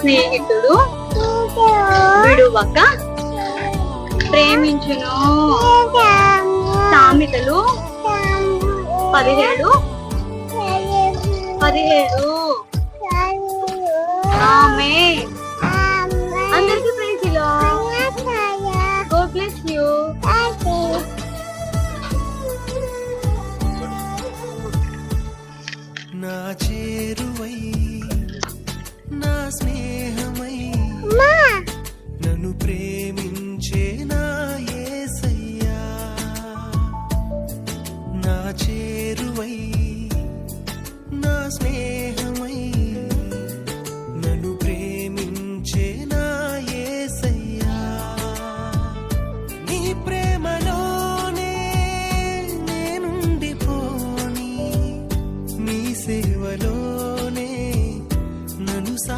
స్నేహితుడు విడువక ప్రేమించును. సామెతలు పదిహేడు. పదిహేడు. ఆమె. అందరికీ ప్రేమిలో గో ప్లస్ యూ నా చేరు చేరువై నా స్నేహమై నన్ను ప్రేమించే నా ఏసయ్యా. నీ ప్రేమలోనే నేనుండిపోని నీ సేవలో